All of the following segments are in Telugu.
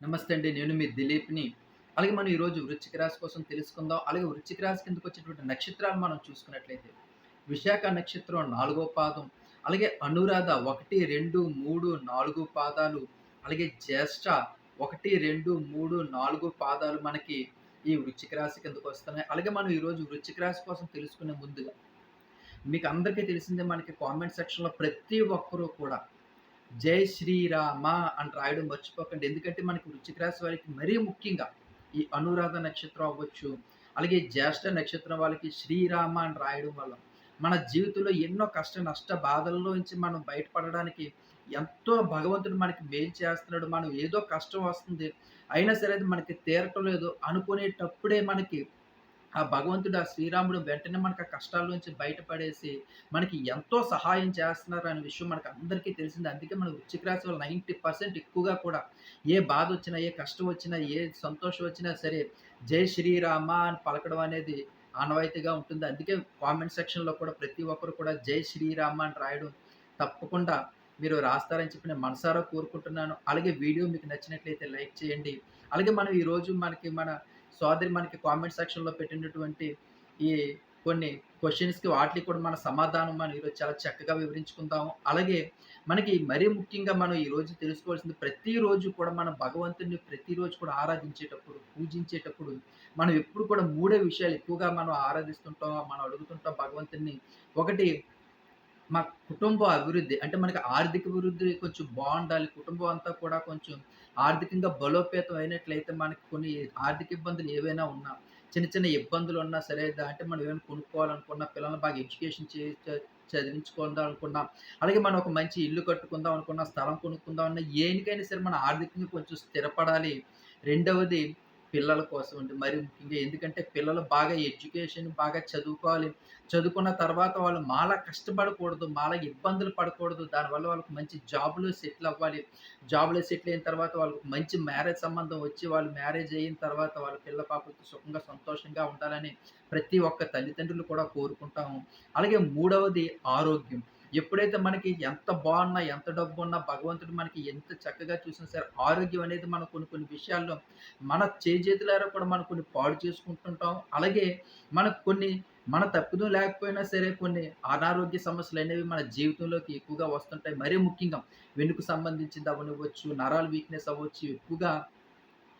నమస్తే అండి నేను మీ దిలీప్ని. అలాగే మనం ఈరోజు వృశ్చిక రాశి కోసం తెలుసుకుందాం. అలాగే వృశ్చిక రాశి కిందకు వచ్చేటువంటి నక్షత్రాలు మనం చూసుకున్నట్లయితే విశాఖ నక్షత్రం నాలుగో పాదం అలాగే అనురాధ ఒకటి రెండు మూడు నాలుగు పాదాలు అలాగే జ్యేష్ఠ ఒకటి రెండు మూడు నాలుగు పాదాలు మనకి ఈ వృశ్చిక రాశి కిందకు వస్తున్నాయి. అలాగే మనం ఈరోజు వృశ్చిక రాశి కోసం తెలుసుకునే ముందుగా మీకు అందరికీ తెలిసిందే మనకి కామెంట్ సెక్షన్లో ప్రతి ఒక్కరూ కూడా జై శ్రీరామ అని రాయడం మర్చిపోకండి. ఎందుకంటే మనకి వృచ్చిక రాశి వారికి మరీ ముఖ్యంగా ఈ అనురాధ నక్షత్రం అవ్వచ్చు అలాగే జ్యేష్ఠ నక్షత్రం వాళ్ళకి శ్రీరామ అని రాయడం వల్ల మన జీవితంలో ఎన్నో కష్ట నష్ట బాధల్లో నుంచి మనం బయటపడడానికి ఎంతో భగవంతుడు మనకి మేలు చేస్తున్నాడు. మనం ఏదో కష్టం వస్తుంది అయినా సరే అది మనకి తీరటం లేదు అనుకునేటప్పుడే మనకి ఆ భగవంతుడు ఆ శ్రీరాముడు వెంటనే మనకు ఆ కష్టాల నుంచి బయటపడేసి మనకి ఎంతో సహాయం చేస్తున్నారు అనే విషయం మనకు అందరికీ తెలిసింది. అందుకే మన వృచ్చిక రాశి వాళ్ళు నైంటీ పర్సెంట్ ఎక్కువగా కూడా ఏ బాధ వచ్చినా ఏ కష్టం వచ్చినా ఏ సంతోషం వచ్చినా సరే జై శ్రీరామ అని పలకడం అనేది ఆనవాయితీగా ఉంటుంది. అందుకే కామెంట్ సెక్షన్లో కూడా ప్రతి ఒక్కరు కూడా జై శ్రీరామ అని రాయడం తప్పకుండా మీరు రాస్తారని చెప్పి నేను మనసారా కోరుకుంటున్నాను. అలాగే వీడియో మీకు నచ్చినట్లయితే లైక్ చేయండి. అలాగే మనం ఈరోజు మనకి మన సోదరి మనకి కామెంట్ సెక్షన్లో పెట్టినటువంటి ఈ కొన్ని క్వశ్చన్స్కి వాటికి కూడా మన సమాధానం మనం ఈరోజు చాలా చక్కగా వివరించుకుందాము. అలాగే మనకి మరీ ముఖ్యంగా మనం ఈరోజు తెలుసుకోవాల్సింది ప్రతిరోజు కూడా మన భగవంతుడిని ప్రతిరోజు కూడా ఆరాధించేటప్పుడు పూజించేటప్పుడు మనం ఎప్పుడు కూడా మూడే విషయాలు ఎక్కువగా మనం ఆరాధిస్తుంటాం మనం అడుగుతుంటాం భగవంతుడిని. ఒకటి మా కుటుంబ అభివృద్ధి అంటే మనకి ఆర్థిక అభివృద్ధి కొంచెం బాగుండాలి కుటుంబం అంతా కూడా కొంచెం ఆర్థికంగా బలోపేతం అయినట్లయితే మనకి కొన్ని ఆర్థిక ఇబ్బందులు ఏవైనా ఉన్నా చిన్న చిన్న ఇబ్బందులు ఉన్నా సరే అంటే మనం ఏమైనా కొనుక్కోవాలనుకున్నా పిల్లల్ని బాగా ఎడ్యుకేషన్ చే చ- చదివించుకుందాం అనుకున్నా అలాగే మనం ఒక మంచి ఇల్లు కట్టుకుందాం అనుకున్నా స్థలం కొనుక్కుందాం అన్న ఏనికైనా సరే మన ఆర్థికంగా కొంచెం స్థిరపడాలి. రెండవది పిల్లల కోసం అండి మరి ముఖ్యంగా ఎందుకంటే పిల్లలు బాగా ఎడ్యుకేషన్ బాగా చదువుకోవాలి. చదువుకున్న తర్వాత వాళ్ళు మాలా కష్టపడకూడదు మాలా ఇబ్బందులు పడకూడదు. దానివల్ల వాళ్ళకి మంచి జాబ్లో సెటిల్ అవ్వాలి. జాబ్లో సెటిల్ అయిన తర్వాత వాళ్ళకి మంచి మ్యారేజ్ సంబంధం వచ్చి వాళ్ళు మ్యారేజ్ అయిన తర్వాత వాళ్ళ పిల్ల పాపలతో సుఖంగా సంతోషంగా ఉండాలని ప్రతి ఒక్క తల్లిదండ్రులు కూడా కోరుకుంటాము. అలాగే మూడవది ఆరోగ్యం. ఎప్పుడైతే మనకి ఎంత బాగున్నా ఎంత డబ్బు ఉన్నా భగవంతుడు మనకి ఎంత చక్కగా చూసినా సరే ఆరోగ్యం అనేది మనం కొన్ని కొన్ని విషయాల్లో మన చేజేతులారా కూడా మనం కొన్ని పాడు చేసుకుంటుంటాం. అలాగే మనకు కొన్ని మన తప్పుదం లేకపోయినా సరే కొన్ని అనారోగ్య సమస్యలు అనేవి మన జీవితంలోకి ఎక్కువగా వస్తుంటాయి. మరీ ముఖ్యంగా వెనుక సంబంధించింది అవనివ్వచ్చు నరాల వీక్నెస్ అవ్వచ్చు ఎక్కువగా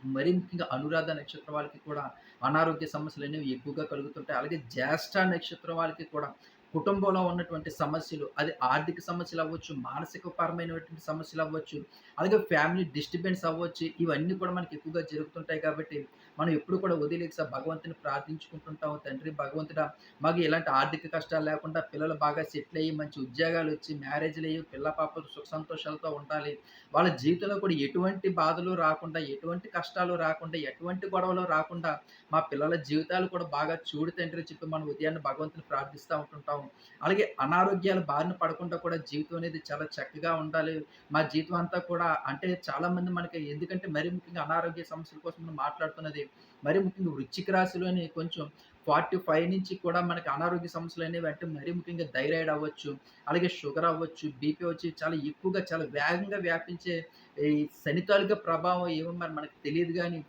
మరీ ముఖ్యంగా అనురాధ నక్షత్రం వాళ్ళకి కూడా అనారోగ్య సమస్యలు అనేవి ఎక్కువగా కలుగుతుంటాయి. అలాగే జ్యేష్ఠ నక్షత్రం వాళ్ళకి కూడా కుటుంబంలో ఉన్నటువంటి సమస్యలు అది ఆర్థిక సమస్యలు అవ్వచ్చు మానసిక పరమైనటువంటి సమస్యలు అవ్వచ్చు అలాగే ఫ్యామిలీ డిస్టర్బెన్స్ అవ్వచ్చు ఇవన్నీ కూడా మనకి ఎక్కువగా జరుగుతుంటాయి కాబట్టి మనం ఎప్పుడు కూడా వదిలేక భగవంతుని ప్రార్థించుకుంటుంటాం తండ్రి భగవంతుడా మాకు ఎలాంటి ఆర్థిక కష్టాలు లేకుండా పిల్లలు బాగా సెటిల్ అయ్యి మంచి ఉద్యోగాలు వచ్చి మ్యారేజ్లు అయ్యి పిల్ల పాపలు సుఖ సంతోషాలతో ఉండాలి. వాళ్ళ జీవితంలో కూడా ఎటువంటి బాధలు రాకుండా ఎటువంటి కష్టాలు రాకుండా ఎటువంటి గొడవలు రాకుండా మా పిల్లల జీవితాలు కూడా బాగా చూడు తండ్రి చెప్పి మనం ఉదయాన్నే భగవంతుని ప్రార్థిస్తూ ఉంటుంటాం అలాగే అనారోగ్యాలు బారిన పడకుండా కూడా జీవితం అనేది చాలా చక్కగా ఉండాలి. మా జీవితం అంతా కూడా అంటే చాలా మంది మనకి ఎందుకంటే మరీ ముఖ్యంగా అనారోగ్య సమస్యల కోసం మనం మాట్లాడుతున్నది మరీ ముఖ్యంగా వృచ్చిక రాశిలోని కొంచెం ఫార్టీ ఫైవ్ నుంచి కూడా మనకి అనారోగ్య సమస్యలు అనేవి అంటే మరీ ముఖ్యంగా థైరాయిడ్ అవ్వచ్చు అలాగే షుగర్ అవ్వచ్చు బీపీ వచ్చి చాలా ఎక్కువగా చాలా వేగంగా వ్యాపించే ఈ శనితాలుగా ప్రభావం ఏమో మరి మనకి తెలియదు కానీ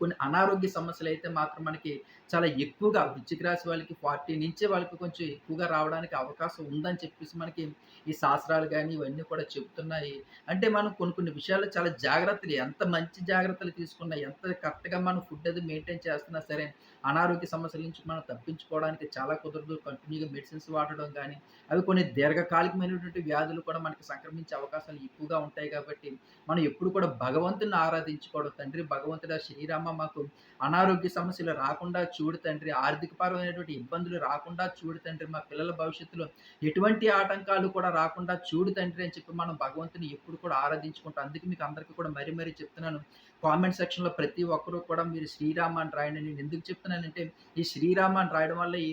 కొన్ని అనారోగ్య సమస్యలు అయితే మాత్రం మనకి చాలా ఎక్కువగా వృశ్చిక రాశి వాళ్ళకి ఫార్టీ నుంచే వాళ్ళకి కొంచెం ఎక్కువగా రావడానికి అవకాశం ఉందని చెప్పేసి మనకి ఈ శాస్త్రాలు కానీ ఇవన్నీ కూడా చెబుతున్నాయి అంటే మనం కొన్ని కొన్ని విషయాల్లో చాలా జాగ్రత్తలు ఎంత మంచి జాగ్రత్తలు తీసుకున్నా ఎంత కరెక్ట్గా మనం ఫుడ్ అది మెయింటైన్ చేస్తున్నా సరే అనారోగ్య సమస్యల నుంచి మనం తప్పించుకోవడానికి చాలా కుదరదు. కంటిన్యూగా మెడిసిన్స్ వాడడం కానీ అవి కొన్ని దీర్ఘకాలికమైనటువంటి వ్యాధులు కూడా మనకి సంక్రమించే అవకాశాలు ఎక్కువగా ఉంటాయి కాబట్టి మనం ఎప్పుడు కూడా భగవంతుని ఆరాధించుకోవడం తండ్రి భగవంతుడు శ్రీరామ మాకు అనారోగ్య సమస్యలు రాకుండా చూడు తండ్రి. ఆర్థికపరమైనటువంటి ఇబ్బందులు రాకుండా చూడు తండ్రి మా పిల్లల భవిష్యత్తులో ఎటువంటి ఆటంకాలు కూడా రాకుండా చూడు తండ్రి అని చెప్పి మనం భగవంతుని ఎప్పుడు కూడా ఆరాధించుకుంటాం. అందుకే మీకు అందరికీ కూడా మరీ మరీ చెప్తున్నాను. కామెంట్ సెక్షన్లో ప్రతి ఒక్కరూ కూడా మీరు శ్రీరామ అని రాయండి. నేను ఎందుకు చెప్తున్నానంటే ఈ శ్రీరామ అని రాయడం వల్ల ఈ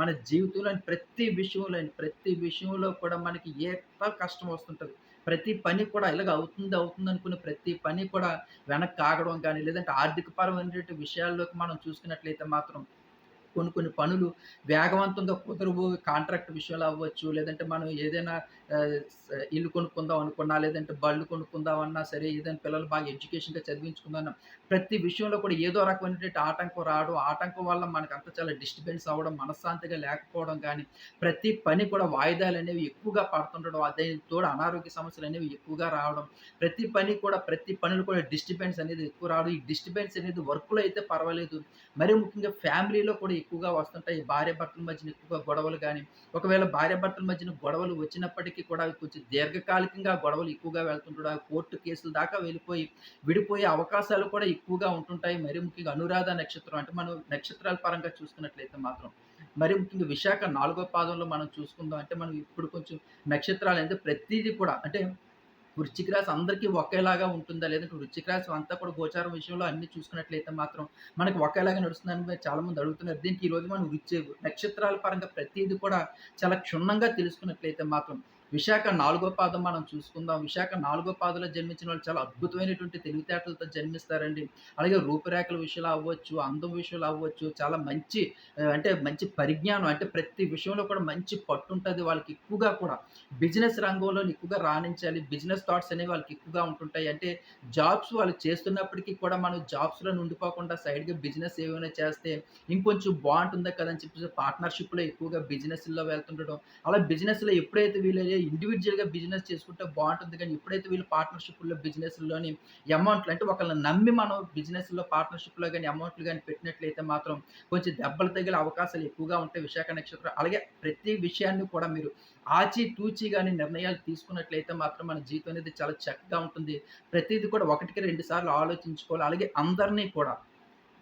మన జీవితంలోని ప్రతి విషయంలో ప్రతి విషయంలో కూడా మనకి ఏ కష్టం వస్తుంటుంది. ప్రతి పని కూడా ఇలాగ అవుతుంది అవుతుంది అనుకునే ప్రతి పని కూడా వెనక్కి ఆగడం కానీ లేదంటే ఆర్థిక విషయాల్లోకి మనం చూసుకున్నట్లయితే మాత్రం కొన్ని కొన్ని పనులు వేగవంతంగా కుదరవు. కాంట్రాక్ట్ విషయాలు అవ్వచ్చు, లేదంటే మనం ఏదైనా ఇల్లు కొనుక్కుందాం అనుకున్నా, లేదంటే బళ్ళు కొనుక్కుందాం అన్నా సరే, ఏదైనా పిల్లలు బాగా ఎడ్యుకేషన్‌గా చదివించుకుందాం ప్రతి విషయంలో కూడా ఏదో రకమైనటువంటి ఆటంకం రావడం, ఆటంకం వల్ల మనకంతా చాలా డిస్టర్బెన్స్ అవ్వడం, మనశ్శాంతిగా లేకపోవడం కానీ ప్రతి పని కూడా వాయిదాలు అనేవి ఎక్కువగా పడుతుండడం, అదే తోడు అనారోగ్య సమస్యలు అనేవి ఎక్కువగా రావడం, ప్రతి పని కూడా ప్రతి పనులు కూడా డిస్టర్బెన్స్ అనేది ఎక్కువ రావడం. ఈ డిస్టర్బెన్స్ అనేది వర్క్‌లో అయితే పర్వాలేదు. మరీ ముఖ్యంగా ఫ్యామిలీలో కూడా ఎక్కువగా వస్తుంటాయి. భార్య భర్తల మధ్యన ఎక్కువగా గొడవలు కానీ ఒకవేళ భార్య భర్తల మధ్యన గొడవలు వచ్చినప్పటికీ కూడా కొంచెం దీర్ఘకాలికంగా గొడవలు ఎక్కువగా వెళ్తుంటాడు. ఆ కోర్టు కేసుల దాకా వెళ్ళిపోయి, విడిపోయే అవకాశాలు కూడా ఎక్కువగా ఉంటుంటాయి. మరి ముఖ్యంగా అనురాధ నక్షత్రం అంటే మనం నక్షత్రాల పరంగా చూసుకున్నట్లయితే మాత్రం. మరి ముఖ్యంగా విశాఖ నాలుగో పాదంలో మనం చూసుకుందాం అంటే, మనం ఇప్పుడు కొంచెం నక్షత్రాలు అంటే ప్రతిదీ కూడా అంటే వృశ్చిక రాశి అందరికీ ఒకేలాగా ఉంటుందా? లేదంటే వృశ్చిక రాశి అంతా కూడా గోచారం విషయంలో అన్ని చూసుకున్నట్లయితే మాత్రం మనకి ఒకేలాగా నడుస్తుందని చాలా మంది అడుగుతున్నారు. దీనికి ఈరోజు మనం వృశ్చి నక్షత్రాల పరంగా ప్రతిదీ కూడా చాలా క్షుణ్ణంగా తెలుసుకున్నట్లయితే మాత్రం విశాఖ నాలుగో పాదం మనం చూసుకుందాం. విశాఖ నాలుగో పాదంలో జన్మించిన వాళ్ళు చాలా అద్భుతమైనటువంటి తెలివితేటలతో జన్మిస్తారండి. అలాగే రూపురేఖల విషయాలు అవ్వచ్చు, అందం విషయాలు అవ్వచ్చు, చాలా మంచి అంటే మంచి పరిజ్ఞానం అంటే ప్రతి విషయంలో కూడా మంచి పట్టు ఉంటుంది వాళ్ళకి ఎక్కువగా కూడా. బిజినెస్ రంగంలోని ఎక్కువగా రాణించాలి. బిజినెస్ థాట్స్ అనేవి వాళ్ళకి ఎక్కువగా ఉంటుంటాయి. అంటే జాబ్స్ వాళ్ళు చేస్తున్నప్పటికీ కూడా మనం జాబ్స్లో ఉండిపోకుండా సైడ్‌గా బిజినెస్ ఏమైనా చేస్తే ఇంకొంచెం బాగుంటుందా కదా! అని చెప్పేసి పార్ట్నర్‌షిప్‌లో ఎక్కువగా బిజినెస్లో వెళ్తుండడం. అలా బిజినెస్‌లో ఎప్పుడైతే వీళ్ళు ఇండివిజువల్గా బిజినెస్ చేసుకుంటే బాగుంటుంది కానీ ఎప్పుడైతే వీళ్ళు పార్ట్నర్‌షిప్‌లో బిజినెస్లోని అమౌంట్‌లు అంటే ఒకళ్ళని నమ్మి మనం బిజినెస్‌లో పార్ట్నర్‌షిప్‌లో కానీ అమౌంట్‌లు కానీ పెట్టినట్లయితే మాత్రం కొంచెం దెబ్బలు తగిలే అవకాశాలు ఎక్కువగా ఉంటాయి విశాఖ నక్షత్రం. అలాగే ప్రతి విషయాన్ని కూడా మీరు ఆచి తూచి కానీ నిర్ణయాలు తీసుకున్నట్లయితే మాత్రం మన జీవితం అనేది చాలా చక్కగా ఉంటుంది. ప్రతిదీ కూడా ఒకటికి రెండు సార్లు ఆలోచించుకోవాలి. అలాగే అందరిని కూడా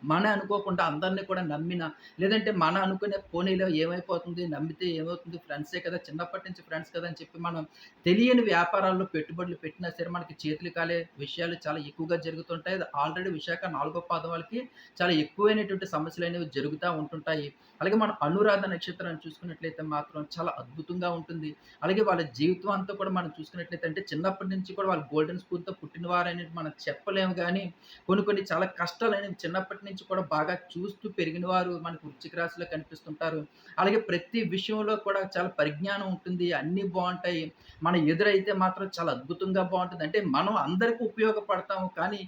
మన అనుకోకుండా అందరిని కూడా నమ్మిన లేదంటే మన అనుకునే పోనీలో ఏమైపోతుంది, నమ్మితే ఏమవుతుంది ఫ్రెండ్సే కదా! చిన్నప్పటి నుంచి ఫ్రెండ్స్ కదా! అని చెప్పి మనం తెలియని వ్యాపారాల్లో పెట్టుబడులు పెట్టినా సరే మనకి చేతులు కాలే విషయాలు చాలా ఎక్కువగా జరుగుతుంటాయి. ఆల్రెడీ విశాఖ నాలుగో పాదం వాళ్ళకి చాలా ఎక్కువైనటువంటి సమస్యలు అనేవి జరుగుతూ ఉంటుంటాయి. అలాగే మన అనురాధ నక్షత్రాన్ని చూసుకున్నట్లయితే మాత్రం చాలా అద్భుతంగా ఉంటుంది. అలాగే వాళ్ళ జీవితం అంతా కూడా మనం చూసుకున్నట్లయితే అంటే చిన్నప్పటి నుంచి కూడా వాళ్ళు గోల్డెన్ స్పూన్‌తో పుట్టినవారనేది మనం చెప్పలేము కానీ కొన్ని కొన్ని చాలా కష్టాలు అనేవి చిన్నప్పటి నుంచి కూడా బాగా చూస్తూ పెరిగిన వారు మనకు వృశ్చిక రాశిలో కనిపిస్తుంటారు. అలాగే ప్రతి విషయంలో కూడా చాలా పరిజ్ఞానం ఉంటుంది. అన్నీ బాగుంటాయి మన ఎదురైతే మాత్రం చాలా అద్భుతంగా బాగుంటుంది అంటే మనం అందరికీ ఉపయోగపడతాము. కానీ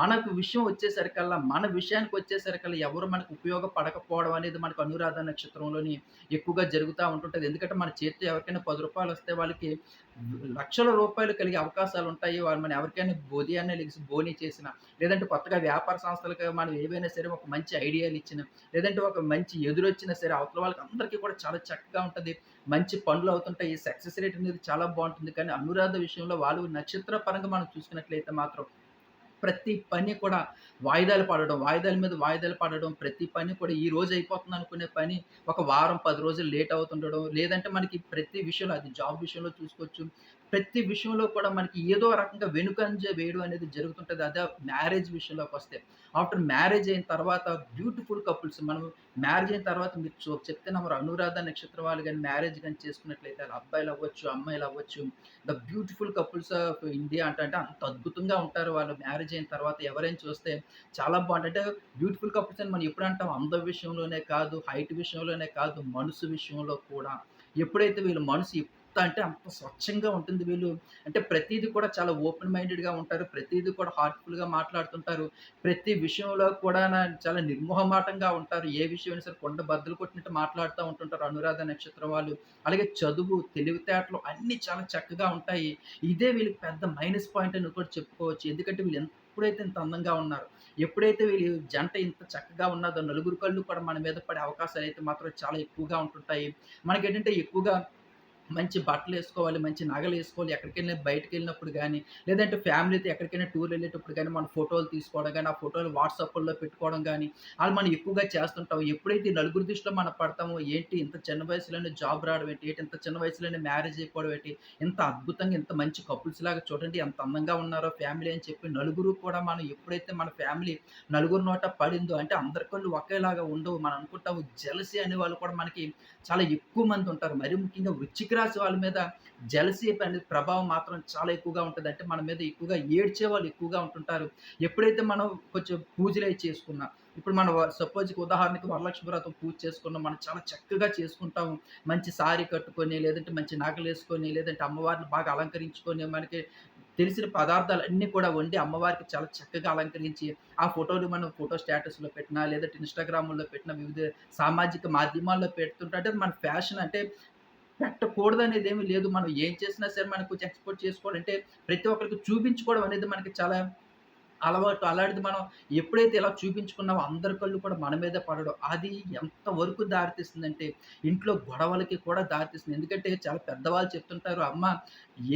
మనకు విషయం వచ్చేసరికల్లా, మన విషయానికి వచ్చేసరికల్లా ఎవరు మనకు ఉపయోగపడకపోవడం అనేది మనకు అనురాధ నక్షత్రంలోని ఎక్కువగా జరుగుతూ ఉంటుంటుంది ఎందుకంటే మన చేతితో ఎవరికైనా పది రూపాయలు వస్తే వాళ్ళకి లక్షల రూపాయలు కలిగే అవకాశాలు ఉంటాయి. వాళ్ళు మనం ఎవరికైనా ఉదయాన్నే లెగిసి బోని చేసిన లేదంటే కొత్తగా వ్యాపార సంస్థలకు మనం ఏవైనా సరే ఒక మంచి ఐడియాలు ఇచ్చినా, లేదంటే ఒక మంచి ఎదురొచ్చినా సరే అవతల వాళ్ళకి అందరికీ కూడా చాలా చక్కగా ఉంటుంది. మంచి పనులు అవుతుంటాయి. సక్సెస్ రేట్ అనేది చాలా బాగుంటుంది. కానీ అనురాధ విషయంలో వాళ్ళు నక్షత్ర పరంగా మనం చూసుకున్నట్లయితే మాత్రం ప్రతి పని కూడా వాయిదాలు పడడం, వాయిదాల మీద వాయిదాలు పడడం, ప్రతి పని కూడా ఈ రోజు అయిపోతుంది అనుకునే పని ఒక వారం, పది రోజులు లేట్ అవుతుండడం. లేదంటే మనకి ప్రతి విషయంలో అది జాబ్ విషయంలో చూసుకోవచ్చు. ప్రతి విషయంలో కూడా మనకి ఏదో రకంగా వెనుకంజ వేయడం అనేది జరుగుతుంటది. అదే మ్యారేజ్ విషయంలోకొస్తే. ఆఫ్టర్ మ్యారేజ్ అయిన తర్వాత బ్యూటిఫుల్ కపుల్స్ మనం మ్యారేజ్ అయిన తర్వాత మీరు చెప్తే నమ్మరు. అనురాధ నక్షత్రం వాళ్ళు కానీ మ్యారేజ్ కానీ చేసుకున్నట్లయితే అబ్బాయిలు అవ్వచ్చు అమ్మాయిలు అవ్వచ్చు the beautiful couples of India అంటే అంటే అంత అద్భుతంగా ఉంటారు వాళ్ళు మ్యారేజ్ అయిన తర్వాత ఎవరైనా చూస్తే చాలా బాగుంటుంది అంటే బ్యూటిఫుల్ కపుల్స్ అని మనం ఎప్పుడు అంటాం అందం విషయంలోనే కాదు, హైట్ విషయంలోనే కాదు, మనసు విషయంలో కూడా. ఎప్పుడైతే వీళ్ళు మనసు అంత అంటే అంత స్వచ్ఛంగా ఉంటుంది వీళ్ళు. అంటే ప్రతిదీ కూడా చాలా ఓపెన్ మైండెడ్‌గా ఉంటారు. ప్రతిదీ కూడా హార్ట్‌ఫుల్‌గా మాట్లాడుతుంటారు. ప్రతి విషయంలో కూడా చాలా నిర్మోహమాటంగా ఉంటారు. ఏ విషయమైనా సరే కొండ బద్దలు కొట్టినట్టు మాట్లాడుతూ ఉంటుంటారు అనురాధ నక్షత్రం వాళ్ళు. అలాగే చదువు, తెలివితేటలు అన్నీ చాలా చక్కగా ఉంటాయి. ఇదే వీళ్ళకి పెద్ద మైనస్ పాయింట్ అని కూడా చెప్పుకోవచ్చు. ఎందుకంటే వీళ్ళు ఎప్పుడైతే ఇంత అందంగా ఉన్నారో, ఎప్పుడైతే వీళ్ళు జంట ఇంత చక్కగా ఉన్నదో నలుగురు కళ్ళు కూడా మన మీద పడే అవకాశాలైతే మాత్రం చాలా ఎక్కువగా ఉంటుంటాయి. మనకేంటంటే ఎక్కువగా మంచి బట్టలు వేసుకోవాలి మంచి నగలు వేసుకోవాలి ఎక్కడికైనా బయటికెళ్ళినప్పుడు కానీ లేదంటే ఫ్యామిలీతో ఎక్కడికైనా టూర్ వెళ్ళేటప్పుడు కానీ మన ఫోటోలు తీసుకోవడం కానీ ఆ ఫోటోలు వాట్సాప్లో పెట్టుకోవడం కానీ అలా మనం ఎక్కువగా చేస్తుంటాం. ఎప్పుడైతే నలుగురు దృష్టిలో మనం పడతామో, ఏంటి ఇంత చిన్న వయసులోనే జాబ్ రావడం ఏంటి, ఏంటి ఇంత చిన్న వయసులోనే మ్యారేజ్ అయిపోవడం ఏంటి, ఇంత అద్భుతంగా ఇంత మంచి కపుల్స్ లాగా చూడండి ఎంత అందంగా ఉన్నారో ఫ్యామిలీ అని చెప్పి నలుగురు కూడా మనం ఎప్పుడైతే మన ఫ్యామిలీ నలుగురి నోట పడిందో అంటే అందరికీ ఒకేలాగా ఉండవు. మనం అనుకుంటాము జెలసీ అనేవాళ్ళు కూడా మనకి చాలా ఎక్కువ మంది ఉంటారు. మరి ముఖ్యంగా వృశ్చిక రాశి వాళ్ళ మీద జలసీ అనేది ప్రభావం మాత్రం చాలా ఎక్కువగా ఉంటుంది. అంటే మన మీద ఎక్కువగా ఏడ్చే వాళ్ళు ఎక్కువగా ఉంటుంటారు. ఎప్పుడైతే మనం కొంచెం పూజలు అయి చేసుకున్నా ఇప్పుడు మనం సపోజ్కి ఉదాహరణకి వరలక్ష్మి వ్రతం పూజ చేసుకున్నాం మనం చాలా చక్కగా చేసుకుంటాము. మంచి సారీ కట్టుకొని లేదంటే మంచి నగలు వేసుకొని లేదంటే అమ్మవారిని బాగా అలంకరించుకొని మనకి తెలిసిన పదార్థాలు అన్నీ కూడా వండి అమ్మవారికి చాలా చక్కగా అలంకరించి ఆ ఫోటోలు మనం ఫోటో స్టేటస్లో పెట్టినా లేదంటే ఇన్స్టాగ్రామ్లో పెట్టిన వివిధ సామాజిక మాధ్యమాల్లో పెడుతుంటే మన ఫ్యాషన్ అంటే పెట్టకూడదు అనేది ఏమీ లేదు. మనం ఏం చేసినా సరే మనకు కొంచెం ఎక్స్పోర్ట్ చేసుకోవాలంటే ప్రతి ఒక్కరికి చూపించుకోవడం అనేది మనకి చాలా అలవాటు. అలాంటిది మనం ఎప్పుడైతే ఇలా చూపించుకున్నామో అందరి కళ్ళు కూడా మన మీద పడడం అది ఎంతవరకు దారితీస్తుందంటే ఇంట్లో గొడవలకి కూడా దారితీస్తుంది. ఎందుకంటే చాలా పెద్దవాళ్ళు చెప్తుంటారు అమ్మ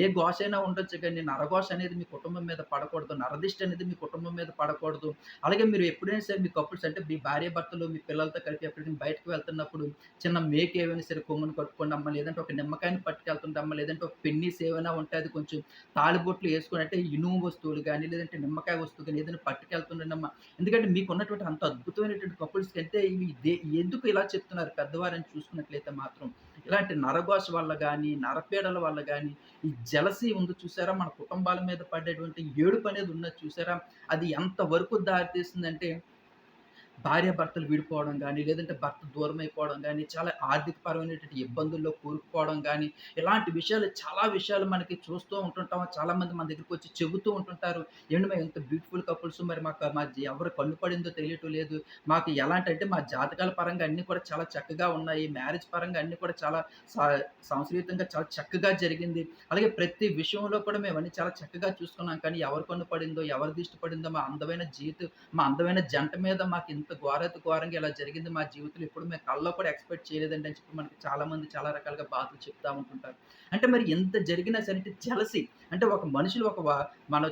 ఏ ఘోష అయినా ఉండొచ్చు కానీ నరఘోష అనేది మీ కుటుంబం మీద పడకూడదు నరదిష్టి అనేది మీ కుటుంబం మీద పడకూడదు. అలాగే మీరు ఎప్పుడైనా సరే మీ కపుల్స్ అంటే మీ భార్య భర్తలు మీ పిల్లలతో కలిపి ఎప్పుడైనా బయటకు వెళ్తున్నప్పుడు చిన్న మేక ఏమైనా సరే కొమ్మును కట్టుకోండి అమ్మ లేదంటే ఒక నిమ్మకాయని పట్టుకెళ్తుంటే అమ్మ లేదంటే ఒక పెన్నీస్ ఏమైనా ఉంటే అది కొంచెం తాళిబొట్లు వేసుకుని అంటే ఇనుము వస్తువులు కానీ లేదంటే నిమ్మకాయ వస్తువులు వస్తువు కానీ ఏదైనా పట్టుకెళ్తుండండి ఎందుకంటే మీకు ఉన్నటువంటి అంత అద్భుతమైనటువంటి కపుల్స్కి అంటే ఇవి ఎందుకు ఇలా చెప్తున్నారు పెద్దవారని చూసుకున్నట్లయితే మాత్రం. ఇలాంటి నరఘోష వల్ల కానీ నరపీడల వల్ల కానీ ఈ జలసి ఉంది చూసారా? మన కుటుంబాల మీద పడేటువంటి ఏడుపు అనేది ఉన్నది చూసారా? అది ఎంత వరకు దారితీస్తుందంటే భార్యాభర్తలు విడిపోవడం కానీ లేదంటే భర్త దూరమైపోవడం కానీ చాలా ఆర్థికపరమైనటువంటి ఇబ్బందుల్లో కూరుకుపోవడం కానీ ఇలాంటి విషయాలు చాలా విషయాలు మనకి చూస్తూ ఉంటుంటాం. చాలామంది మన దగ్గరికి వచ్చి చెబుతూ ఉంటుంటారు. ఏంటి మేము ఇంత బ్యూటిఫుల్ కపుల్స్ మరి మాకు మా ఎవరు కన్ను పడిందో తెలియటం లేదు. మాకు ఎలాంటి అంటే మా జాతకాల పరంగా అన్నీ కూడా చాలా చక్కగా ఉన్నాయి. మ్యారేజ్ పరంగా అన్నీ కూడా చాలా సంస్కృతంగా చాలా చక్కగా జరిగింది. అలాగే ప్రతి విషయంలో కూడా మేము అన్నీ చాలా చక్కగా చూసుకున్నాం. కానీ ఎవరి కన్ను పడిందో, ఎవరు దిష్టి పడిందో మా అందమైన జీవితం మా అందమైన జంట మీద మాకు ఇంత ఘోరాతి ఘోరంగా ఇలా జరిగింది మా జీవితంలో ఎప్పుడు మేము కళ్ళలో కూడా ఎక్స్‌పెక్ట్ చేయలేదండి అని చెప్పి మనకి చాలామంది చాలా రకాలుగా బాధలు చెప్తా ఉంటుంటారు. అంటే మరి ఎంత జరిగినా సరే అంటే అంటే ఒక మనుషులు ఒక మన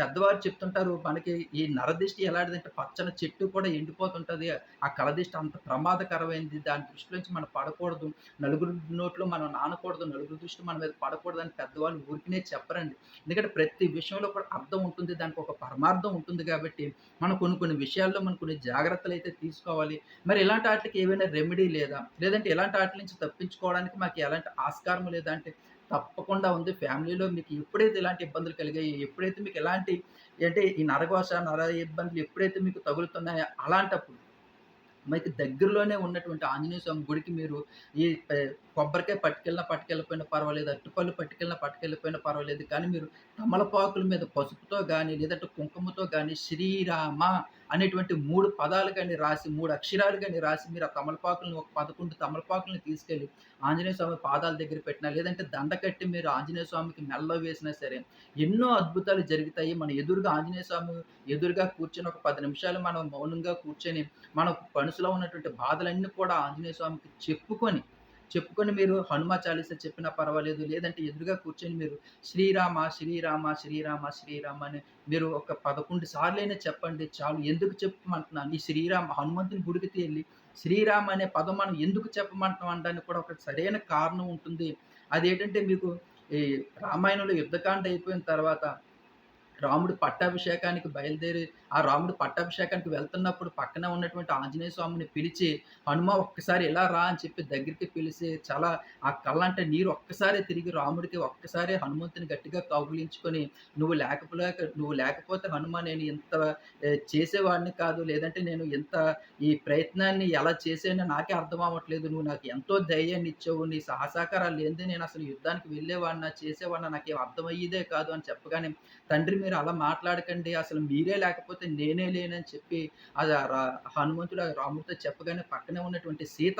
పెద్దవారు చెప్తుంటారు మనకి ఈ నరదిష్టి ఎలాంటిదంటే పచ్చని చెట్టు కూడా ఎండిపోతుంటది. ఆ కలదిష్టి అంత ప్రమాదకరమైనది. దాని దృష్టి నుంచి మనం పడకూడదు. నలుగురు నోట్లో మనం నానకూడదు. నలుగురి దృష్టి మన మీద పడకూడదు అని పెద్దవాళ్ళు ఊరికినే చెప్పరండి. ఎందుకంటే ప్రతి విషయంలో కూడా అర్థం ఉంటుంది. దానికి ఒక పరమార్థం ఉంటుంది కాబట్టి మనం కొన్ని కొన్ని విషయాల్లో మనం కొన్ని జాగ్రత్తలు అయితే తీసుకోవాలి. మరి ఇలాంటి వాటికి ఏవైనా రెమెడీ లేదా? లేదంటే ఇలాంటి వాటి నుంచి తప్పించుకోవడానికి మాకు ఎలాంటి ఆస్కారం లేదా అంటే తప్పకుండా ఉంది. ఫ్యామిలీలో మీకు ఎప్పుడైతే ఇలాంటి ఇబ్బందులు కలిగాయి, ఎప్పుడైతే మీకు ఎలాంటి అంటే ఈ నరఘోష, నర ఇబ్బందులు ఎప్పుడైతే మీకు తగులుతున్నాయో అలాంటప్పుడు మీకు దగ్గరలోనే ఉన్నటువంటి ఆంజనేయ స్వామి గుడికి మీరు ఈ కొబ్బరికాయ పట్టుకెళ్ళినా పట్టుకెళ్ళిపోయినా పర్వాలేదు. అట్టుపళ్ళు పట్టుకెళ్ళినా పట్టుకెళ్ళిపోయినా పర్వాలేదు. కానీ మీరు తమలపాకుల మీద పసుపుతో కానీ లేదంటే కుంకుమతో కానీ శ్రీరామ అనేటువంటి మూడు పదాలు కానీ రాసి, మూడు అక్షరాలు కానీ రాసి మీరు ఆ తమలపాకులను ఒక 11 తమలపాకులను తీసుకెళ్ళి ఆంజనేయ స్వామి పాదాల దగ్గర పెట్టినా, లేదంటే దండ కట్టి మీరు ఆంజనేయ స్వామికి మెల్ల వేసినా సరే, ఎన్నో అద్భుతాలు జరుగుతాయి. మన ఎదురుగా ఆంజనేయ స్వామి ఎదురుగా కూర్చొని ఒక పది నిమిషాలు మనం మౌనంగా కూర్చొని, మన మనసులో ఉన్నటువంటి బాధలన్నీ కూడా ఆంజనేయ స్వామికి చెప్పుకొని, చెప్పుకొని మీరు హనుమ చాలీస చెప్పినా పర్వాలేదు. లేదంటే ఎదురుగా కూర్చొని మీరు శ్రీరామ, శ్రీరామ, శ్రీరామ, శ్రీరామ అని మీరు ఒక 11 సార్లైనా చెప్పండి చాలు. ఎందుకు చెప్పమంటున్నాను? ఈ శ్రీరామ హనుమంతుని గుడికి ఎళ్ళి శ్రీరామ అనే పదం మనం ఎందుకు చెప్పమంటాం అనడానికి కూడా ఒక సరైన కారణం ఉంటుంది. అదేంటంటే మీకు ఈ రామాయణంలో యుద్ధకాండ అయిపోయిన తర్వాత రాముడు పట్టాభిషేకానికి బయలుదేరి ఆ రాముడు పట్టాభిషేకానికి వెళ్తున్నప్పుడు పక్కన ఉన్నటువంటి ఆంజనేయ స్వామిని పిలిచి, "హనుమ ఒక్కసారి ఇలా రా" అని చెప్పి దగ్గరికి పిలిచి చాలా ఆ కళ్ళంట నీరు ఒక్కసారి తిరిగి రాముడికి ఒక్కసారి హనుమంతుని గట్టిగా కౌగులించుకొని "నువ్వు లేకపోలే నువ్వు లేకపోతే హనుమ నేను ఇంత చేసేవాడిని కాదు. లేదంటే నేను ఇంత ఈ ప్రయత్నాన్ని ఎలా చేసానో నాకే అర్థం అవ్వట్లేదు. నువ్వు నాకు ఎంతో ధైర్యాన్ని ఇచ్చావు. నీ సహసహకారాలు లేనిదే నేను అసలు యుద్ధానికి వెళ్ళేవాడినా, చేసేవాడినా నాకు అర్థమయ్యేదే కాదు" అని చెప్పగానే, "తండ్రి మీరు అలా మాట్లాడకండి. అసలు మీరే లేకపోతే నేనే లేనని" చెప్పి అది హనుమంతుడు ఆ రాముడితో చెప్పగానే పక్కనే ఉన్నటువంటి సీత,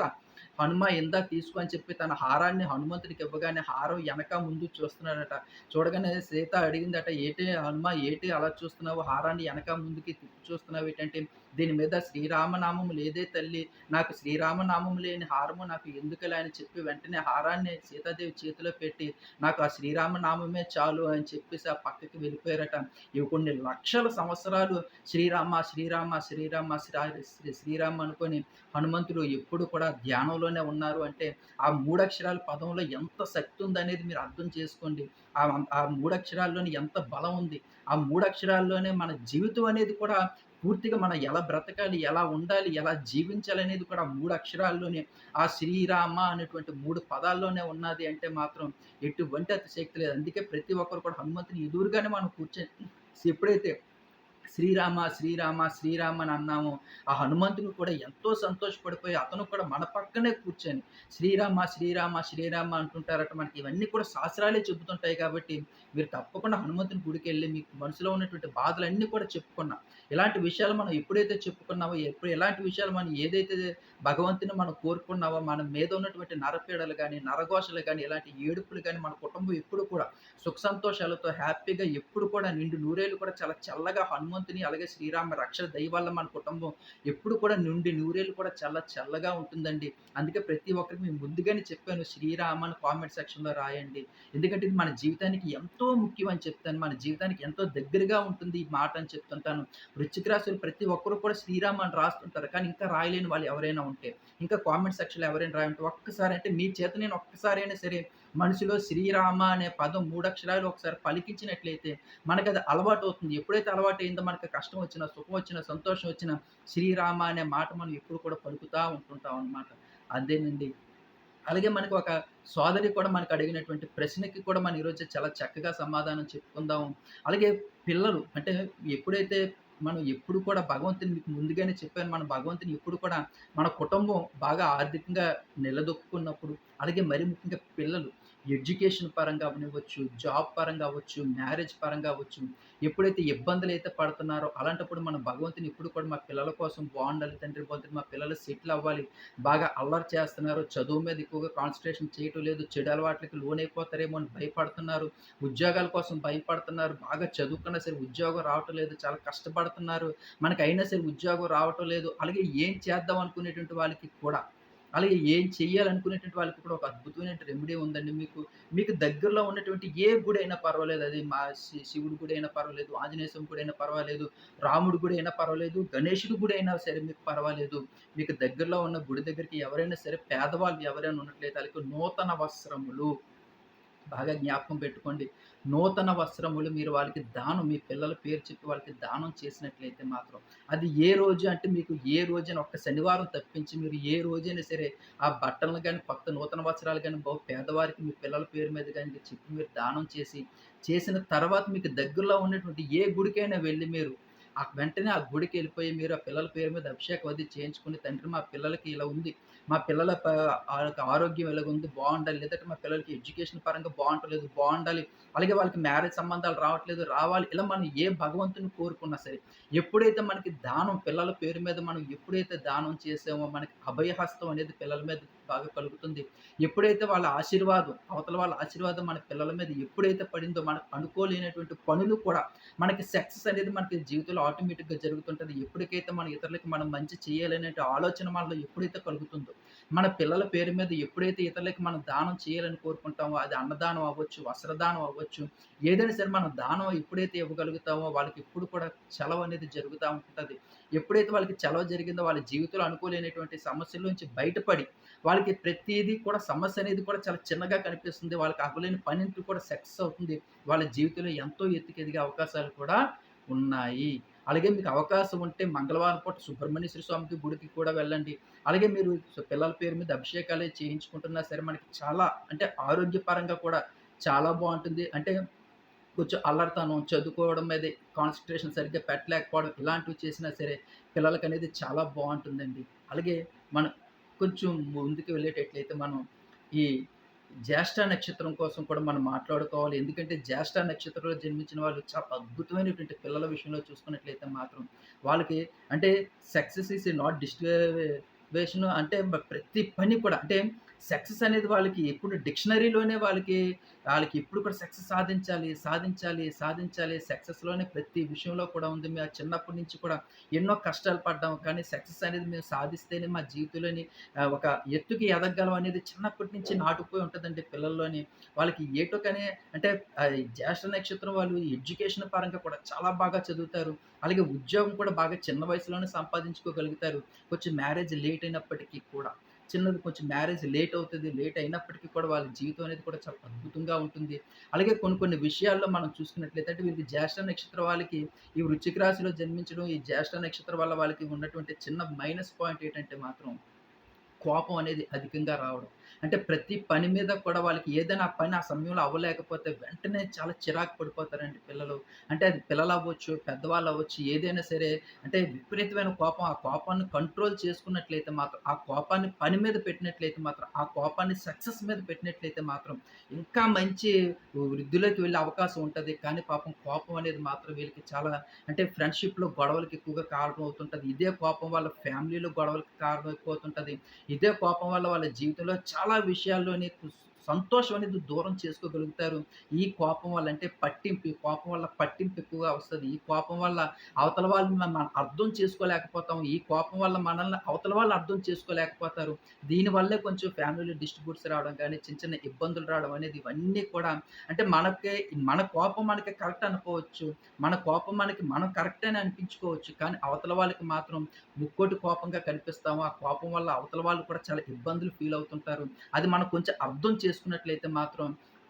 "హనుమ ఇందా తీసుకొని చెప్పి తన హారాన్ని హనుమంతుడికి ఇవ్వగానే హారం వెనక ముందు చూస్తున్నాడట. చూడగానే సీత అడిగిందట, "ఏటి హనుమ ఏటి అలా చూస్తున్నావు? హారాన్ని వెనక ముందుకి తిప్పి చూస్తున్నావు ఏంటంటే "దీని మీద శ్రీరామనామం లేదే తల్లి. నాకు శ్రీరామనామం లేని హారము నాకు ఎందుకులే" అని చెప్పి వెంటనే హారాన్ని సీతాదేవి చేతిలో పెట్టి, "నాకు ఆ శ్రీరామనామమే చాలు" అని చెప్పేసి ఆ పక్కకి వెళ్ళిపోయారట. ఇవి కొన్ని లక్షల సంవత్సరాలు శ్రీరామ, శ్రీరామ, శ్రీరామ, శ్రీ శ్రీరామ అనుకొని హనుమంతుడు ఎప్పుడు కూడా ధ్యానంలోనే ఉన్నారు అంటే ఆ మూడక్షరాల పదంలో ఎంత శక్తి ఉందనేది మీరు అర్థం చేసుకోండి ఆ ఆ మూడక్షరాల్లోనే ఎంత బలం ఉంది ఆ మూడక్షరాల్లోనే మన జీవితం అనేది కూడా పూర్తిగా మనం ఎలా బ్రతకాలి ఎలా ఉండాలి ఎలా జీవించాలి అనేది కూడా మూడు అక్షరాల్లోనే. ఆ శ్రీరామ అనేటువంటి మూడు పదాల్లోనే ఉన్నది అంటే మాత్రం ఎటువంటి అతిశక్తి లేదు. అందుకే ప్రతి ఒక్కరు కూడా హనుమంతుని ఎదురుగానే మనం కూర్చొని ఎప్పుడైతే శ్రీరామ శ్రీరామ శ్రీరామ అని అన్నాము. ఆ హనుమంతుడు కూడా ఎంతో సంతోషపడిపోయి అతను కూడా మన పక్కనే కూర్చొని శ్రీరామ శ్రీరామ శ్రీరామ అంటుంటారట. మనకి ఇవన్నీ కూడా శాస్త్రాలే చెబుతుంటాయి కాబట్టి మీరు తప్పకుండా హనుమంతుని గుడికి వెళ్ళి మీకు మనసులో ఉన్నటువంటి బాధలన్నీ కూడా చెప్పుకున్నాం. ఇలాంటి విషయాలు మనం ఎప్పుడైతే చెప్పుకున్నామో ఎప్పుడు ఎలాంటి విషయాలు మనం ఏదైతే భగవంతుని మనం కోరుకున్నామో? మన మీద ఉన్నటువంటి నరపీడలు కానీ నరఘోషలు కానీ ఇలాంటి ఏడుపులు కానీ మన కుటుంబం ఎప్పుడు కూడా సుఖ సంతోషాలతో హ్యాపీగా ఎప్పుడు కూడా నిండు నూరేళ్ళు కూడా చాలా చల్లగా హనుమంతుని అలాగే శ్రీరామ రక్ష దయ వల్ల మన కుటుంబం ఎప్పుడు కూడా నుండి నూరేళ్ళు కూడా చాలా చల్లగా ఉంటుందండి. అందుకే ప్రతి ఒక్కరికి మేము ముందుగానే చెప్పాను శ్రీరామ అని కామెంట్ సెక్షన్లో రాయండి. ఎందుకంటే ఇది మన జీవితానికి ఎంతో ముఖ్యం అని చెప్తాను. మన జీవితానికి ఎంతో దగ్గరగా ఉంటుంది ఈ మాట అని చెప్తుంటాను. వృచ్చిక రాశులు ప్రతి ఒక్కరు కూడా శ్రీరామ అని రాస్తుంటారు. కానీ ఇంకా రాయలేని వాళ్ళు ఎవరైనా ఉంటే. ఇంకా కామెంట్ సెక్షన్లో ఎవరైనా రాయంటే ఒక్కసారి అంటే మీ చేత నేను ఒక్కసారి అయినా సరే మనసులో శ్రీరామ అనే పదం మూడక్షరాలు ఒకసారి పలికించినట్లయితే మనకి అది అలవాటు అవుతుంది. ఎప్పుడైతే అలవాటు అయిందో మనకి కష్టం వచ్చినా సుఖం వచ్చినా సంతోషం వచ్చినా శ్రీరామ అనే మాట మనం ఎప్పుడు కూడా పలుకుతూ ఉంటుంటాం అనమాట అదేనండి. అలాగే మనకు ఒక సోదరి కూడా మనకు అడిగినటువంటి ప్రశ్నకి కూడా మనం ఈరోజు చాలా చక్కగా సమాధానం చెప్పుకుందాం. అలాగే పిల్లలు అంటే ఎప్పుడైతే మనం ఎప్పుడు కూడా భగవంతుని మీకు ముందుగానే చెప్పాను మన భగవంతుని ఎప్పుడు కూడా మన కుటుంబం బాగా ఆర్థికంగా నిలదొక్కున్నప్పుడు అలాగే మరి ముఖ్యంగా పిల్లలు ఎడ్యుకేషన్ పరంగా అవ్వనివ్వచ్చు జాబ్ పరంగా అవ్వచ్చు మ్యారేజ్ పరంగా అవ్వచ్చు ఎప్పుడైతే ఇబ్బందులు అయితే పడుతున్నారో అలాంటప్పుడు మన భగవంతుని ఇప్పుడు కూడా మా పిల్లల కోసం బాగుండాలి తండ్రి పోతుంది మా పిల్లలు సెటిల్ అవ్వాలి బాగా అల్లరి చేస్తున్నారు చదువు మీద ఎక్కువగా కాన్సన్ట్రేషన్ చేయటం లేదు చెడు అలవాట్లకి లోనైపోతారేమో అని భయపడుతున్నారు ఉద్యోగాల కోసం భయపడుతున్నారు బాగా చదువుకున్నా సరే ఉద్యోగం రావటం లేదు చాలా కష్టపడుతున్నారు మనకైనా సరే ఉద్యోగం రావటం లేదు అలాగే ఏం చేద్దాం అనుకునేటువంటి వాళ్ళకి కూడా అలాగే ఏం చేయాలనుకునేటువంటి వాళ్ళకి కూడా ఒక అద్భుతమైన రెమెడీ ఉందండి. మీకు మీకు దగ్గరలో ఉన్నటువంటి ఏ గుడి అయినా పర్వాలేదు. అది మా శి గుడి అయినా పర్వాలేదు ఆంజనేయ గుడి అయినా పర్వాలేదు రాముడు గుడి అయినా పర్వాలేదు గణేషుడు గుడి అయినా సరే మీకు పర్వాలేదు. మీకు దగ్గరలో ఉన్న గుడి దగ్గరికి ఎవరైనా సరే పేదవాళ్ళు ఎవరైనా ఉన్నట్లయితే వాళ్ళకి నూతన వస్త్రములు బాగా జ్ఞాపకం పెట్టుకోండి. నూతన వస్త్రములు మీరు వాళ్ళకి దానం మీ పిల్లల పేరు చెప్పి వాళ్ళకి దానం చేసినట్లయితే మాత్రం అది ఏ రోజు అంటే మీకు ఏ రోజైనా ఒక్క శనివారం తప్పించి మీరు ఏ రోజైనా సరే ఆ బట్టలను కానీ కొత్త నూతన వస్త్రాలు కానీ బహు పేదవారికి మీ పిల్లల పేరు మీద కానీ చెప్పి మీరు దానం చేసి చేసిన తర్వాత మీకు దగ్గరలో ఉన్నటువంటి ఏ గుడికైనా వెళ్ళి మీరు ఆ వెంటనే ఆ గుడికి వెళ్ళిపోయి మీరు ఆ పిల్లల పేరు మీద అభిషేకం అది చేయించుకుని తండ్రి మా పిల్లలకి ఇలా ఉంది. మా పిల్లల ప ఆరోగ్యం ఎలాగుంది బాగుండాలి లేదంటే మా పిల్లలకి ఎడ్యుకేషన్ పరంగా బాగుంటలేదు బాగుండాలి అలాగే వాళ్ళకి మ్యారేజ్ సంబంధాలు రావట్లేదు రావాలి ఇలా మనం ఏ భగవంతుని కోరుకున్నా సరే ఎప్పుడైతే మనకి దానం పిల్లల పేరు మీద మనం ఎప్పుడైతే దానం చేసామో మనకి అభయహస్తం అనేది పిల్లల మీద బాగా కలుగుతుంది. ఎప్పుడైతే వాళ్ళ ఆశీర్వాదం అవతల వాళ్ళ ఆశీర్వాదం మన పిల్లల మీద ఎప్పుడైతే పడిందో మనకు అనుకోలేనటువంటి పనులు కూడా మనకి సక్సెస్ అనేది మనకి జీవితంలో ఆటోమేటిక్గా జరుగుతుంటుంది. ఎప్పటికైతే మన ఇతరులకి మనం మంచి చేయాలనే ఆలోచన మనలో ఎప్పుడైతే కలుగుతుందో మన పిల్లల పేరు మీద ఎప్పుడైతే ఇతరులకి మనం దానం చేయాలని కోరుకుంటామో అది అన్నదానం అవ్వచ్చు వస్త్రదానం అవ్వచ్చు ఏదైనా సరే మనం దానం ఎప్పుడైతే ఇవ్వగలుగుతామో వాళ్ళకి ఎప్పుడు కూడా చలవ అనేది జరుగుతూ ఉంటుంది. ఎప్పుడైతే వాళ్ళకి చలవ జరిగిందో వాళ్ళ జీవితంలో అనుకోలేనటువంటి సమస్యల నుంచి బయటపడి వాళ్ళకి ప్రతిదీ కూడా సమస్య అనేది కూడా చాలా చిన్నగా కనిపిస్తుంది. వాళ్ళకి అవ్వలేని పని కూడా సక్సెస్ అవుతుంది. వాళ్ళ జీవితంలో ఎంతో ఎత్తుకెదిగే అవకాశాలు కూడా ఉన్నాయి. అలాగే మీకు అవకాశం ఉంటే మంగళవారం పూట సుబ్రహ్మణ్యేశ్వర స్వామికి గుడికి కూడా వెళ్ళండి. అలాగే మీరు పిల్లల పేరు మీద అభిషేకాలే చేయించుకుంటున్నా సరే మనకి చాలా అంటే ఆరోగ్యపరంగా కూడా చాలా బాగుంటుంది. అంటే కొంచెం అల్లరితనం చదువుకోవడం మీద కాన్సన్ట్రేషన్ సరిగ్గా పెట్టలేకపోవడం ఇలాంటివి చేసినా సరే పిల్లలకి అనేది చాలా బాగుంటుందండి. అలాగే మన కొంచెం ముందుకు వెళ్ళేటట్లయితే మనం ఈ జ్యేష్ఠ నక్షత్రం కోసం కూడా మనం మాట్లాడుకోవాలి. ఎందుకంటే జ్యేష్ఠ నక్షత్రంలో జన్మించిన వాళ్ళు చాలా అద్భుతమైనటువంటి పిల్లల విషయంలో చూసుకున్నట్లయితే మాత్రం వాళ్ళకి అంటే సక్సెస్ ఈస్ నాట్ డిస్టివేషన్ అంటే ప్రతి పని కూడా అంటే సక్సెస్ అనేది వాళ్ళకి ఎప్పుడు డిక్షనరీలోనే వాళ్ళకి వాళ్ళకి ఎప్పుడు కూడా సక్సెస్ సాధించాలి సాధించాలి సాధించాలి. సక్సెస్లోనే ప్రతి విషయంలో కూడా ఉంది. మేము చిన్నప్పటి నుంచి కూడా ఎన్నో కష్టాలు పడ్డాం. కానీ సక్సెస్ అనేది మేము సాధిస్తేనే మా జీవితంలోని ఒక ఎత్తుకి ఎదగలం అనేది చిన్నప్పటి నుంచి నాటుకుపోయి ఉంటుందండి పిల్లల్లోని. వాళ్ళకి ఏటో అంటే జ్యేష్ఠ నక్షత్రం వాళ్ళు ఎడ్యుకేషన్ పరంగా కూడా చాలా బాగా చదువుతారు. అలాగే ఉద్యోగం కూడా బాగా చిన్న వయసులోనే సంపాదించుకోగలుగుతారు. కొంచెం మ్యారేజ్ లేట్ అయినప్పటికీ కూడా. చిన్నది కొంచెం మ్యారేజ్ లేట్ అవుతుంది లేట్ అయినప్పటికీ కూడా వాళ్ళ జీవితం అనేది కూడా చాలా అద్భుతంగా ఉంటుంది. అలాగే కొన్ని కొన్ని విషయాల్లో మనం చూసుకున్నట్లయితే అంటే వీళ్ళకి జ్యేష్ఠ నక్షత్రం వాళ్ళకి ఈ వృచ్చిక రాశిలో జన్మించడం, ఈ జ్యేష్ఠ నక్షత్రం వల్ల వాళ్ళకి ఉన్నటువంటి చిన్న మైనస్ పాయింట్ ఏంటంటే మాత్రం కోపం అనేది అధికంగా రావడం. అంటే ప్రతి పని మీద కూడా వాళ్ళకి ఏదైనా పని ఆ సమయంలో అవ్వలేకపోతే వెంటనే చాలా చిరాకు పడిపోతారండి పిల్లలు. అంటే అది పిల్లలు అవ్వచ్చు పెద్దవాళ్ళు అవ్వచ్చు ఏదైనా సరే అంటే విపరీతమైన కోపం. ఆ కోపాన్ని కంట్రోల్ చేసుకున్నట్లయితే మాత్రం, ఆ కోపాన్ని పని మీద పెట్టినట్లయితే మాత్రం, ఆ కోపాన్ని సక్సెస్ మీద పెట్టినట్లయితే మాత్రం ఇంకా మంచి వృద్ధిలోకి వెళ్ళే అవకాశం ఉంటుంది కానీ పాపం కోపం అనేది మాత్రం వీళ్ళకి చాలా అంటే ఫ్రెండ్‌షిప్‌లో గొడవలకి ఎక్కువగా కారణం అవుతుంటుంది ఇదే కోపం వాళ్ళ ఫ్యామిలీలో గొడవలకి కారణం అయిపోతుంటుంది ఇదే కోపం వల్ల వాళ్ళ జీవితంలో చాలా విషయాల్లోని కు సంతోషం అనేది దూరం చేసుకోగలుగుతారు. ఈ కోపం వల్ల అంటే పట్టింపు, ఈ కోపం వల్ల పట్టింపు ఎక్కువగా వస్తుంది ఈ కోపం వల్ల అవతల వాళ్ళని మనం అర్థం చేసుకోలేకపోతాం. ఈ కోపం వల్ల మనల్ని అవతల వాళ్ళు అర్థం చేసుకోలేకపోతారు. దీనివల్లే కొంచెం ఫ్యామిలీలో డిస్ట్రిబ్యూట్స్ రావడం కానీ చిన్న చిన్న ఇబ్బందులు రావడం అనేది ఇవన్నీ కూడా అంటే మనకే మన కోపం మనకి కరెక్ట్ అనుకోవచ్చు. మన కోపం మనకి మనం కరెక్ట్ అని అనిపించుకోవచ్చు. కానీ అవతల వాళ్ళకి మాత్రం ముక్కోటి కోపంగా కనిపిస్తాము. ఆ కోపం వల్ల అవతల వాళ్ళు కూడా చాలా ఇబ్బందులు ఫీల్ అవుతుంటారు. అది మనం కొంచెం అర్థం చేసుకున్నట్లయితే మాత్రం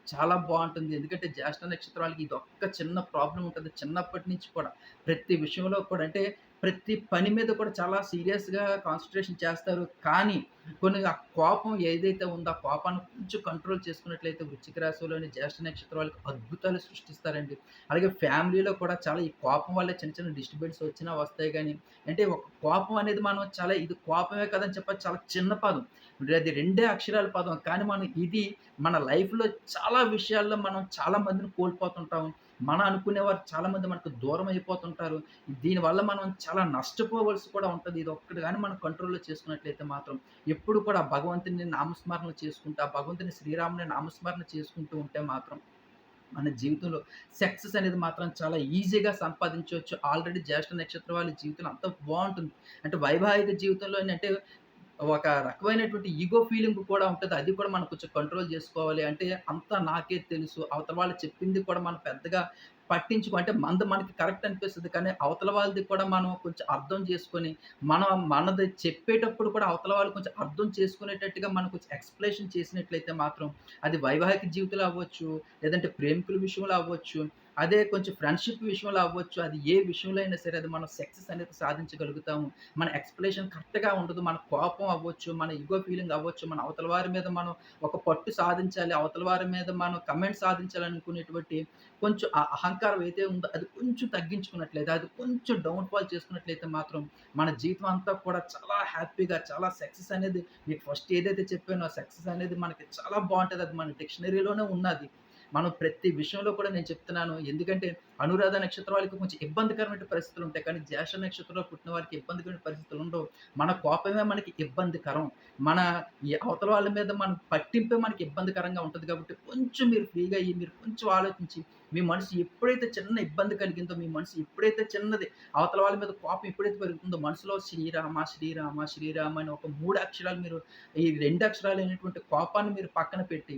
చాలా బాగుంటుంది. ఎందుకంటే జ్యేష్ఠ నక్షత్రాలకి ఇది ఒక్క చిన్న ప్రాబ్లం ఉంటుంది. చిన్నప్పటి నుంచి కూడా ప్రతి విషయంలో కూడా అంటే ప్రతి పని మీద కూడా చాలా సీరియస్‌గా కాన్సన్ట్రేషన్ చేస్తారు. కానీ కొన్ని ఆ కోపం ఏదైతే ఉందో ఆ కోపాన్ని కొంచెం కంట్రోల్ చేసుకున్నట్లయితే వృచ్చిక రాశిలోని జ్యేష్ఠ నక్షత్రం వాళ్ళకి అద్భుతాలు సృష్టిస్తారండి. అలాగే ఫ్యామిలీలో కూడా చాలా ఈ కోపం వల్ల చిన్న చిన్న డిస్టర్బెన్స్ వచ్చినా వస్తాయి కానీ అంటే ఒక కోపం అనేది మనం చాలా ఇది కోపమే కదని చెప్పచ్చు. చాలా చిన్న పదం. అది రెండే అక్షరాల పదం. కానీ మనం ఇది మన లైఫ్‌లో చాలా విషయాల్లో మనం చాలా మందిని కోల్పోతుంటాం. మనం అనుకునేవారు చాలామంది మనకు దూరం అయిపోతుంటారు. దీనివల్ల మనం చాలా నష్టపోవలసి కూడా ఉంటుంది. ఇది ఒక్కటి కానీ మనం కంట్రోల్‌లో చేసుకున్నట్లయితే మాత్రం ఎప్పుడు కూడా భగవంతుని నామస్మరణ చేసుకుంటూ, ఆ భగవంతుని శ్రీరాముని నామస్మరణ చేసుకుంటూ ఉంటే మాత్రం మన జీవితంలో సక్సెస్ అనేది మాత్రం చాలా ఈజీగా సంపాదించవచ్చు. ఆల్రెడీ జ్యేష్ఠ నక్షత్రం వాళ్ళ జీవితంలో అంత బాగుంటుంది. అంటే వైవాహిక జీవితంలో అంటే ఒక రకమైనటువంటి ఈగో ఫీలింగ్ కూడా ఉంటుంది. అది కూడా మనం కొంచెం కంట్రోల్ చేసుకోవాలి. అంటే అంతా నాకే తెలుసు. అవతల వాళ్ళు చెప్పింది కూడా మనం పెద్దగా పట్టించుకో అంటే మంద మనకి కరెక్ట్ అనిపిస్తుంది. కానీ అవతల వాళ్ళది కూడా మనం కొంచెం అర్థం చేసుకొని, మనం మనది చెప్పేటప్పుడు కూడా అవతల వాళ్ళు కొంచెం అర్థం చేసుకునేటట్టుగా మనం కొంచెం ఎక్స్ప్లెనేషన్ చేసినట్లయితే మాత్రం అది వైవాహిక జీవితంలో అవ్వచ్చు, లేదంటే ప్రేమికుల విషయంలో అవ్వచ్చు, అదే కొంచెం ఫ్రెండ్‌షిప్ విషయంలో అవ్వచ్చు. అది ఏ విషయంలో అయినా సరే అది మనం సక్సెస్ అనేది సాధించగలుగుతాము. మన ఎక్స్ప్లెనేషన్ కరెక్ట్‌గా ఉండదు. మన కోపం అవ్వచ్చు, మన ఈగో ఫీలింగ్ అవ్వచ్చు, మన అవతల వారి మీద మనం ఒక పట్టు సాధించాలి, అవతల వారి మీద మనం కమెంట్ సాధించాలనుకునేటువంటి కొంచెం ఆ అహంకారం అయితే ఉందో అది కొంచెం తగ్గించుకున్నట్లయితే, అది కొంచెం డౌన్‌ఫాల్ చేసుకున్నట్లయితే మాత్రం మన జీవితం అంతా కూడా చాలా హ్యాపీగా, చాలా సక్సెస్ అనేది మీకు ఫస్ట్ ఏదైతే చెప్పానో సక్సెస్ అనేది మనకి చాలా బాగుంటుంది అది మన డిక్షనరీలోనే ఉన్నది. మనం ప్రతి విషయంలో కూడా నేను చెప్తున్నాను. ఎందుకంటే అనురాధ నక్షత్రం వాళ్ళకి కొంచెం ఇబ్బందికరమైన పరిస్థితులు ఉంటాయి. కానీ జ్యేష్ఠ నక్షత్రంలో పుట్టిన వారికి ఇబ్బందికరమైన పరిస్థితులు ఉండవు. మన కోపమే మనకి ఇబ్బందికరం. మన ఈ అవతల వాళ్ళ మీద మన పట్టింపే మనకి ఇబ్బందికరంగా ఉంటుంది కాబట్టి కొంచెం మీరు ఫ్రీగా అయ్యి, మీరు కొంచెం ఆలోచించి, మీ మనసు ఎప్పుడైతే చిన్న ఇబ్బంది కలిగిందో, మీ మనసు ఎప్పుడైతే చిన్నది అవతల వాళ్ళ మీద కోపం ఎప్పుడైతే పెరుగుతుందో మనసులో శ్రీరామ, శ్రీరామ, శ్రీరామ అని ఒక మూడు అక్షరాలు మీరు ఈ రెండు అక్షరాలు అయినటువంటి కోపాన్ని మీరు పక్కన పెట్టి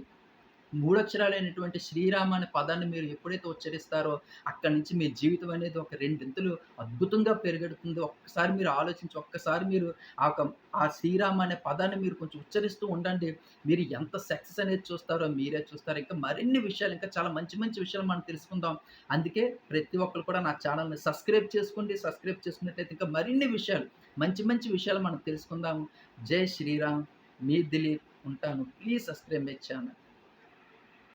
మూడక్షరాలైనటువంటి శ్రీరామ అనే పదాన్ని మీరు ఎప్పుడైతే ఉచ్చరిస్తారో, అక్కడి నుంచి మీ జీవితం అనేది ఒక రెండింతలు అద్భుతంగా పెరుగెడుతుంది. ఒక్కసారి మీరు ఆలోచించి, ఒక్కసారి మీరు ఆ ఆ శ్రీరామ అనే పదాన్ని మీరు కొంచెం ఉచ్చరిస్తూ ఉండండి. మీరు ఎంత సక్సెస్ అనేది చూస్తారో మీరే చూస్తారు. ఇంకా మరిన్ని విషయాలు ఇంకా చాలా మంచి మంచి విషయాలు మనం తెలుసుకుందాం. అందుకే ప్రతి ఒక్కరు కూడా నా ఛానల్ని సబ్స్క్రైబ్ చేసుకోండి. సబ్స్క్రైబ్ చేసుకున్నట్లయితే ఇంకా మరిన్ని విషయాలు, మంచి మంచి విషయాలు మనం తెలుసుకుందాము. జై శ్రీరామ్. మీ దిలీప్. ఉంటాను. Please subscribe my channel